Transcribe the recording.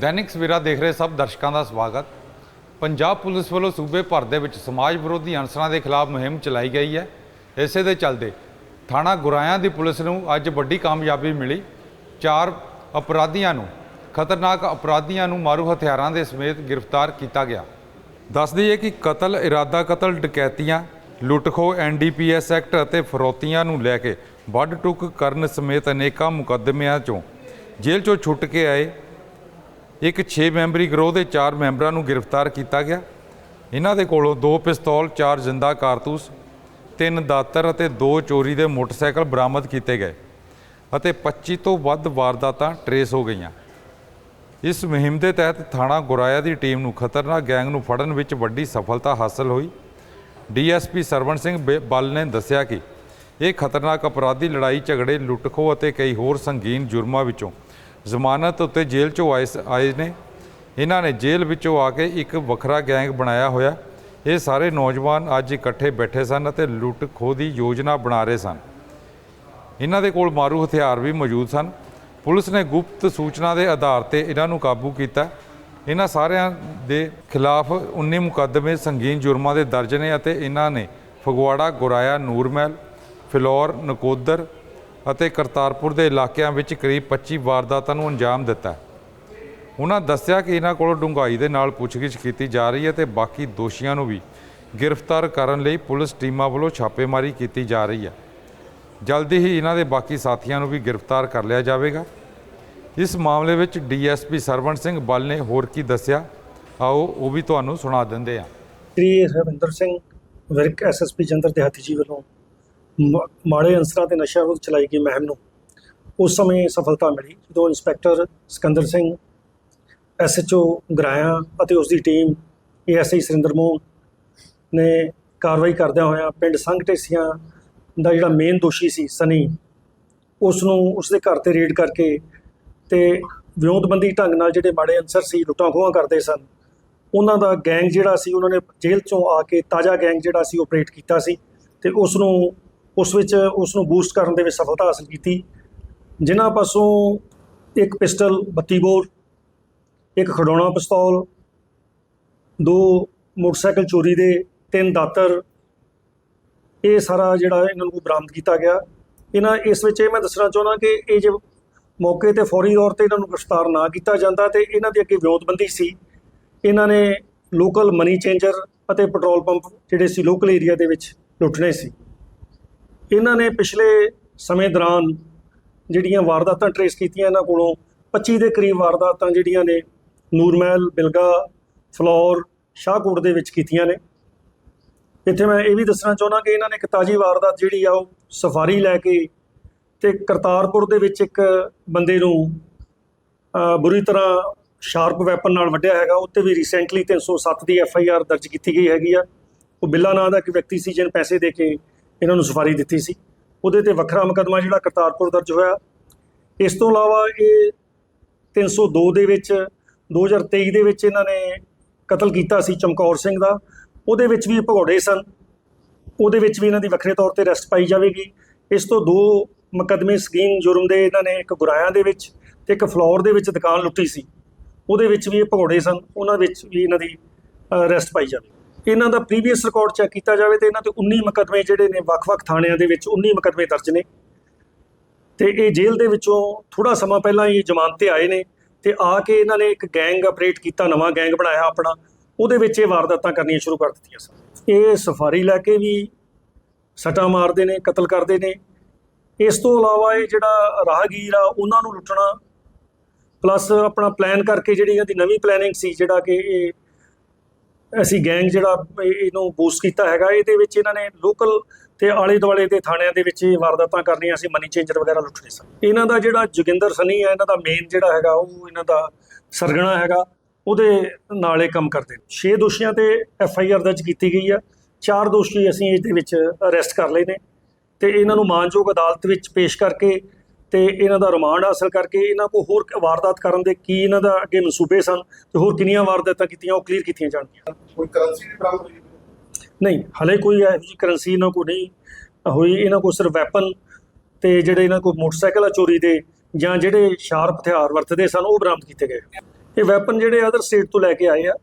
ਦੈਨਿਕ ਸਵੇਰਾ ਦੇਖ ਰਹੇ ਸਭ ਦਰਸ਼ਕਾਂ ਦਾ ਸਵਾਗਤ। ਪੰਜਾਬ ਪੁਲਿਸ ਵੱਲੋਂ ਸੂਬੇ ਭਰ ਦੇ ਵਿੱਚ ਸਮਾਜ ਵਿਰੋਧੀ ਅਨਸਰਾਂ ਦੇ ਖਿਲਾਫ ਮੁਹਿੰਮ ਚਲਾਈ ਗਈ ਹੈ। ਇਸੇ ਦੇ ਚੱਲਦੇ ਥਾਣਾ ਗੁਰਾਇਆਂ ਦੀ ਪੁਲਿਸ ਨੂੰ ਅੱਜ ਵੱਡੀ ਕਾਮਯਾਬੀ ਮਿਲੀ। ਚਾਰ ਅਪਰਾਧੀਆਂ ਨੂੰ, ਖਤਰਨਾਕ ਅਪਰਾਧੀਆਂ ਨੂੰ ਮਾਰੂ ਹਥਿਆਰਾਂ ਦੇ ਸਮੇਤ ਗ੍ਰਿਫਤਾਰ ਕੀਤਾ ਗਿਆ। ਦੱਸ ਦਈਏ ਕਿ ਕਤਲ, ਇਰਾਦਾ ਕਤਲ, ਡਕੈਤੀਆਂ, ਲੁੱਟਖੋ ਐਨਡੀਪੀਐਸ ਐਕਟ ਅਤੇ ਫਰੋਤੀਆਂ ਨੂੰ ਲੈ ਕੇ ਵੱਡ ਟੁੱਕ ਕਰਨ ਸਮੇਤ ਅਨੇਕਾਂ ਮੁਕੱਦਮਿਆਂ ਚੋਂ ਜੇਲ੍ਹ ਚੋਂ ਛੁੱਟ ਕੇ ਆਏ ਇੱਕ 6 ਮੈਂਬਰੀ ਗਰੋਹ ਦੇ 4 ਮੈਂਬਰਾਂ ਨੂੰ ਗ੍ਰਿਫਤਾਰ ਕੀਤਾ ਗਿਆ। ਇਹਨਾਂ ਦੇ ਕੋਲੋਂ ਦੋ ਪਿਸਤੌਲ 4 ਜਿੰਦਾ ਕਾਰਤੂਸ, ਤਿੰਨ ਦਾਤਰ ਅਤੇ ਦੋ ਚੋਰੀ ਦੇ ਮੋਟਰਸਾਈਕਲ ਬਰਾਮਦ ਕੀਤੇ ਗਏ ਅਤੇ 25 ਤੋਂ ਵੱਧ ਵਾਰਦਾਤਾਂ ਟਰੇਸ ਹੋ ਗਈਆਂ। ਇਸ ਮੁਹਿੰਮ ਦੇ ਤਹਿਤ ਥਾਣਾ ਗੁਰਾਇਆ ਦੀ ਟੀਮ ਨੂੰ ਖਤਰਨਾਕ ਗੈਂਗ ਨੂੰ ਫੜਨ ਵਿੱਚ ਵੱਡੀ ਸਫਲਤਾ ਹਾਸਲ ਹੋਈ। ਡੀਐਸਪੀ ਸਰਵਣ ਸਿੰਘ ਬੇ- ਬੱਲ ਨੇ ਦੱਸਿਆ ਕਿ ਇਹ ਖਤਰਨਾਕ ਅਪਰਾਧੀ ਲੜਾਈ ਝਗੜੇ ਲੁੱਟਖੋ ਅਤੇ ਕਈ ਹੋਰ ਸੰਗੀਨ ਜੁਰਮਾਂ ਵਿੱਚੋਂ ਜ਼ਮਾਨਤ ਉੱਤੇ ਜੇਲ੍ਹ 'ਚੋਂ ਆਏ ਸ- ਆਏ ਨੇ। ਇਹਨਾਂ ਨੇ ਜੇਲ੍ਹ ਵਿੱਚੋਂ ਆ ਕੇ ਇੱਕ ਵੱਖਰਾ ਗੈਂਗ ਬਣਾਇਆ ਹੋਇਆ। ਇਹ ਸਾਰੇ ਨੌਜਵਾਨ ਅੱਜ ਇਕੱਠੇ ਬੈਠੇ ਸਨ ਅਤੇ ਲੁੱਟ ਖੋਹ ਦੀ ਯੋਜਨਾ ਬਣਾ ਰਹੇ ਸਨ। ਇਹਨਾਂ ਦੇ ਕੋਲ ਮਾਰੂ ਹਥਿਆਰ ਵੀ ਮੌਜੂਦ ਸਨ। ਪੁਲਿਸ ਨੇ ਗੁਪਤ ਸੂਚਨਾ ਦੇ ਆਧਾਰ ਤੇ ਇਹਨਾਂ ਨੂੰ ਕਾਬੂ ਕੀਤਾ। ਇਹਨਾਂ ਸਾਰਿਆਂ ਦੇ ਖਿਲਾਫ 19 ਮੁਕੱਦਮੇ, ਸੰਗੀਨ ਜੁਰਮਾਂ ਦੇ ਦਰਜ ਨੇ ਅਤੇ ਇਹਨਾਂ ਨੇ ਫਗਵਾੜਾ, ਗੁਰਾਇਆ, ਨੂਰਮਹਿਲ, ਫਿਲੌਰ, ਨਕੋਦਰ ਅਤੇ ਕਰਤਾਰਪੁਰ ਦੇ ਇਲਾਕਿਆਂ ਵਿੱਚ ਕਰੀਬ 25 ਵਾਰਦਾਤਾਂ ਨੂੰ ਅੰਜਾਮ ਦਿੱਤਾ ਉਹਨਾਂ ਦੱਸਿਆ ਕਿ ਇਹਨਾਂ ਕੋਲੋਂ ਡੂੰਘਾਈ ਦੇ ਨਾਲ ਪੁੱਛਗਿੱਛ ਕੀਤੀ ਜਾ ਰਹੀ ਹੈ ਤੇ ਬਾਕੀ ਦੋਸ਼ੀਆਂ ਨੂੰ ਵੀ ਗ੍ਰਿਫਤਾਰ ਕਰਨ ਲਈ ਪੁਲਿਸ ਟੀਮਾਂ ਵੱਲੋਂ ਛਾਪੇਮਾਰੀ ਕੀਤੀ ਜਾ ਰਹੀ ਹੈ। ਜਲਦੀ ਹੀ ਇਹਨਾਂ ਦੇ ਬਾਕੀ ਸਾਥੀਆਂ ਨੂੰ ਵੀ ਗ੍ਰਿਫਤਾਰ ਕਰ ਲਿਆ ਜਾਵੇਗਾ। ਇਸ ਮਾਮਲੇ ਵਿੱਚ ਡੀਐਸਪੀ ਸਰਵਣ ਸਿੰਘ ਬੱਲ ਨੇ ਹੋਰ ਕੀ ਦੱਸਿਆ? ਆਓ ਉਹ ਵੀ ਤੁਹਾਨੂੰ ਸੁਣਾ ਦਿੰਦੇ ਹਾਂ। ਸ੍ਰੀ ਰਵਿੰਦਰ ਸਿੰਘ, ਵਿਰਕ ਐਸਐਸਪੀ ਜੰਦਰ ਦਿਹਾਤੀ ਜੀ ਵੱਲੋਂ ਮਾੜੇ ਅੰਸਰਾਂ ਤੇ ਨਸ਼ਾ ਵਿਰੁੱਧ ਚਲਾਈ ਗਈ ਮਹਿਮ ਨੂੰ। ਉਸ ਸਮੇਂ ਸਫਲਤਾ ਮਿਲੀ ਜਦੋਂ ਇੰਸਪੈਕਟਰ ਸਿਕੰਦਰ ਸਿੰਘ ਐਸਐਚਓ ਗਰਾਇਆ ਅਤੇ ਉਸ ਦੀ ਟੀਮ ਏਐਸਆਈ ਸੁਰਿੰਦਰ ਮੋਹਨ ਨੇ ਕਾਰਵਾਈ ਕਰਦਿਆਂ ਹੋਇਆਂ ਪਿੰਡ ਸੰਘ ਢੇਸੀਆਂ ਦਾ ਜਿਹੜਾ ਮੇਨ ਦੋਸ਼ੀ ਸੀ ਸਨੀ ਉਸ ਨੂੰ ਉਸ ਦੇ ਘਰ ਤੇ ਰੇਡ ਕਰਕੇ ਤੇ ਵਿਉਂਤਬੰਦੀ ਢੰਗ ਨਾਲ ਜਿਹੜੇ ਮਾੜੇ ਅੰਸਰ ਸੀ, ਲੁੱਟਾਂ ਖੋਹਾਂ ਕਰਦੇ ਸਨ, ਉਹਨਾਂ ਦਾ ਗੈਂਗ ਜਿਹੜਾ ਸੀ, ਉਹਨਾਂ ਨੇ ਜੇਲ੍ਹ ਚੋਂ ਆ ਕੇ ਤਾਜ਼ਾ ਗੈਂਗ ਜਿਹੜਾ ਸੀ ਆਪਰੇਟ ਕੀਤਾ ਸੀ ਤੇ ਉਸ ਨੂੰ ਉਸ ਵਿੱਚ ਉਸ ਨੂੰ ਬੂਸਟ ਕਰਨ ਦੇ ਵਿੱਚ ਸਫਲਤਾ ਹਾਸਲ ਕੀਤੀ। ਜਿਨ੍ਹਾਂ ਪਾਸੋਂ ਇੱਕ ਪਿਸਟਲ 32 ਬੋਰ, ਇੱਕ ਖਡਾਉਣਾ ਪਿਸਤੌਲ, ਦੋ ਮੋਟਰਸਾਈਕਲ ਚੋਰੀ ਦੇ, ਤਿੰਨ ਦਾਤਰ, ਇਹ ਸਾਰਾ ਜਿਹੜਾ ਇਹਨਾਂ ਨੂੰ ਬਰਾਮਦ ਕੀਤਾ ਗਿਆ। ਇਹਨਾਂ ਇਸ ਵਿੱਚ ਇਹ ਮੈਂ ਦੱਸਣਾ ਚਾਹੁੰਦਾ ਕਿ ਇਹ ਜੇ ਮੌਕੇ ਤੇ ਫੌਰੀ ਤੌਰ ਤੇ ਇਹਨਾਂ ਨੂੰ ਗ੍ਰਿਫਤਾਰ ਨਾ ਕੀਤਾ ਜਾਂਦਾ ਤੇ ਇਹਨਾਂ ਦੀ ਅੱਗੇ ਵਿਉਂਤਬੰਦੀ ਸੀ। ਇਹਨਾਂ ਨੇ ਲੋਕਲ ਮਨੀ ਚੇਂਜਰ ਅਤੇ ਪੈਟਰੋਲ ਪੰਪ ਜਿਹੜੇ ਸੀ ਲੋਕਲ ਏਰੀਆ ਦੇ ਵਿੱਚ ਲੁੱਟਣੇ ਸੀ। ਇਹਨਾਂ ਨੇ ਪਿਛਲੇ ਸਮੇਂ ਦੌਰਾਨ ਜਿਹੜੀਆਂ ਵਾਰਦਾਤਾਂ ਟਰੇਸ ਕੀਤੀਆਂ ਇਹਨਾਂ ਕੋਲੋਂ 25 ਦੇ ਕਰੀਬ ਵਾਰਦਾਤਾਂ ਜਿਹੜੀਆਂ ਨੇ, ਨੂਰਮਹਿਲ, ਬਿਲਗਾ, ਫਲੌਰ, ਸ਼ਾਹਕੋਟ ਦੇ ਵਿੱਚ ਕੀਤੀਆਂ ਨੇ। ਇੱਥੇ ਮੈਂ ਇਹ ਵੀ ਦੱਸਣਾ ਚਾਹੁੰਦਾ ਕਿ ਇਹਨਾਂ ਨੇ ਇੱਕ ਤਾਜੀ ਵਾਰਦਾਤ ਜਿਹੜੀ ਆ ਉਹ ਸਫਾਰੀ ਲੈ ਕੇ ਤੇ ਕਰਤਾਰਪੁਰ ਦੇ ਵਿੱਚ ਇੱਕ ਬੰਦੇ ਨੂੰ ਬੁਰੀ ਤਰ੍ਹਾਂ ਸ਼ਾਰਪ ਵੈਪਨ ਨਾਲ ਵੱਢਿਆ ਹੈਗਾ। ਉੱਤੇ ਵੀ ਰੀਸੈਂਟਲੀ 307 ਦੀ ਐਫ ਆਈ ਆਰ ਦਰਜ ਕੀਤੀ ਗਈ ਹੈਗੀ ਆ। ਉਹ ਬਿੱਲਾ ਨਾਂ ਦਾ ਇੱਕ ਵਿਅਕਤੀ ਸੀ ਜਿਹਨੇ ਪੈਸੇ ਦੇ ਕੇ ਇਹਨਾਂ ਨੂੰ ਸਫਾਰੀ ਦਿੱਤੀ ਸੀ। ਉਹਦੇ ਤੇ ਵੱਖਰਾ ਮੁਕੱਦਮਾ ਜਿਹੜਾ ਕਰਤਾਰਪੁਰ ਦਰਜ ਹੋਇਆ। ਇਸ ਤੋਂ ਇਲਾਵਾ ਇਹ 302 ਦੇ ਵਿੱਚ 2023 ਦੇ ਵਿੱਚ ਇਹਨਾਂ ਨੇ ਕਤਲ ਕੀਤਾ ਸੀ ਚਮਕੌਰ ਸਿੰਘ ਦਾ। ਉਹਦੇ ਵਿੱਚ ਵੀ ਭਗੌੜੇ ਸਨ। ਉਹਦੇ ਵਿੱਚ ਵੀ ਇਹਨਾਂ ਦੀ ਵੱਖਰੇ ਤੌਰ ਤੇ ਅਰੈਸਟ ਪਾਈ ਜਾਵੇਗੀ। ਇਸ ਤੋਂ ਦੋ ਮੁਕੱਦਮੇ ਸਕੀਮ ਜੁਰਮ ਦੇ ਇਹਨਾਂ ਨੇ, ਇੱਕ ਗੁਰਾਇਆਂ ਦੇ ਵਿੱਚ ਤੇ ਇੱਕ ਫਲੋਰ ਦੇ ਵਿੱਚ ਦੁਕਾਨ ਲੁੱਟੀ ਸੀ। ਉਹਦੇ ਵਿੱਚ ਵੀ ਇਹ ਭਗੌੜੇ ਸਨ। ਉਹਨਾਂ ਵਿੱਚ ਵੀ ਇਹਨਾਂ ਦੀ ਅਰੈਸਟ ਪਾਈ ਜਾਵੇਗੀ। ਇਹਨਾਂ ਦਾ ਪ੍ਰੀਵੀਅਸ ਰਿਕਾਰਡ ਚੈੱਕ ਕੀਤਾ ਜਾਵੇ ਤੇ ਇਹਨਾਂ ਤੇ 19 ਮੁਕੱਦਮੇ ਜਿਹੜੇ ਨੇ ਵੱਖ-ਵੱਖ ਥਾਣਿਆਂ ਦੇ ਵਿੱਚ 19 ਮੁਕੱਦਮੇ ਦਰਜ ਨੇ। ਤੇ ਇਹ ਜੇਲ੍ਹ ਦੇ ਵਿੱਚੋਂ ਥੋੜਾ ਸਮਾਂ ਪਹਿਲਾਂ ਹੀ ਜ਼ਮਾਨਤ ਤੇ ਆਏ ਨੇ ਤੇ ਆ ਕੇ ਇਹਨਾਂ ਨੇ ਇੱਕ ਗੈਂਗ ਆਪਰੇਟ ਕੀਤਾ, ਨਵਾਂ ਗੈਂਗ ਬਣਾਇਆ ਆਪਣਾ। ਉਹਦੇ ਵਿੱਚ ਇਹ ਵਾਰਦਾਤਾਂ ਕਰਨੀਆਂ ਸ਼ੁਰੂ ਕਰ ਦਿੱਤੀਆਂ ਸਨ। ਇਹ ਸਫਾਰੀ ਲੈ ਕੇ ਵੀ ਸੱਟਾਂ ਮਾਰਦੇ ਨੇ, ਕਤਲ ਕਰਦੇ ਨੇ। ਇਸ ਤੋਂ ਇਲਾਵਾ ਇਹ ਜਿਹੜਾ ਰਾਹਗੀਰ ਆ, ਉਹਨਾਂ ਨੂੰ ਲੁੱਟਣਾ ਪਲੱਸ ਆਪਣਾ ਪਲਾਨ ਕਰਕੇ ਜਿਹੜੀ ਇਹਨਾਂ ਦੀ ਨਵੀਂ ਪਲੈਨਿੰਗ ਸੀ, ਜਿਹੜਾ ਕਿ ਇਹ ਅਸੀਂ ਗੈਂਗ ਜਿਹੜਾ ਇਹਨੂੰ ਬੂਸਟ ਕੀਤਾ ਹੈਗਾ, ਇਹਦੇ ਵਿੱਚ ਇਹਨਾਂ ਨੇ ਲੋਕਲ ਤੇ ਆਲੇ ਦੁਆਲੇ ਦੇ ਥਾਣਿਆਂ ਦੇ ਵਿੱਚ ਇਹ ਵਾਰਦਾਤਾਂ ਕਰਨੀਆਂ ਸੀ ਮਨੀ ਚੇਂਜਰ ਵਗੈਰਾ ਲੁੱਟਣੇ ਸਨ। ਇਹਨਾਂ ਦਾ ਜਿਹੜਾ ਜੋਗਿੰਦਰ ਸਨੀ ਹੈ ਇਹਨਾਂ ਦਾ ਮੇਨ ਜਿਹੜਾ ਹੈਗਾ, ਉਹ ਇਹਨਾਂ ਦਾ ਸਰਗਣਾ ਹੈਗਾ, ਉਹਦੇ ਨਾਲ ਇਹ ਕੰਮ ਕਰਦੇ ਨੇ। 6 ਦੋਸ਼ੀਆਂ ਤੇ ਐਫ ਆਈ ਆਰ ਦਰਜ ਕੀਤੀ ਗਈ ਆ। ਚਾਰ ਦੋਸ਼ੀ ਅਸੀਂ ਇਸ ਦੇ ਵਿੱਚ ਅਰੈਸਟ ਕਰ ਲਏ ਨੇ। ਤੇ ਇਹਨਾਂ ਨੂੰ ਮਾਨਯੋਗ ਅਦਾਲਤ ਵਿੱਚ ਪੇਸ਼ ਕਰਕੇ ਤੇ ਇਹਨਾਂ ਦਾ ਰਿਮਾਂਡ ਹਾਸਲ ਕਰਕੇ ਇਹਨਾਂ ਕੋ ਹੋਰ ਵਾਰਦਾਤ ਕਰਨ ਦੇ ਕੀ ਇਹਨਾਂ ਦਾ ਅੱਗੇ ਮਨਸੂਬੇ ਸਨ ਤੇ ਹੋਰ ਕਿੰਨੀਆਂ ਵਾਰਦਾਤਾਂ ਕੀਤੀਆਂ ਉਹ ਕਲੀਅਰ ਕੀਤੀਆਂ ਜਾਣਗੀਆਂ। ਕੋਈ ਕਰੰਸੀ ਵੀ ਬਰਾਮਦ ਹੋਈ? ਨਹੀਂ ਹਲੇ ਕੋਈ ਇਹੋ ਜਿਹੀ ਕਰੰਸੀ ਇਹਨਾਂ ਕੋ ਨਹੀਂ ਹੋਈ। ਇਹਨਾਂ ਕੋ ਸਿਰਫ ਵੈਪਨ ਤੇ ਜਿਹੜੇ ਇਹਨਾਂ ਕੋ ਮੋਟਰਸਾਈਕਲ ਆ ਚੋਰੀ ਦੇ ਜਾਂ ਜਿਹੜੇ ਸ਼ਾਰਪ ਹਥਿਆਰ ਵਰਤਦੇ ਸਨ ਉਹ ਬਰਾਮਦ ਕੀਤੇ ਗਏ। ਇਹ ਵੈਪਨ ਜਿਹੜੇ ਅਦਰ ਸਟੇਟ ਤੋਂ ਲੈ ਕੇ ਆਏ ਆ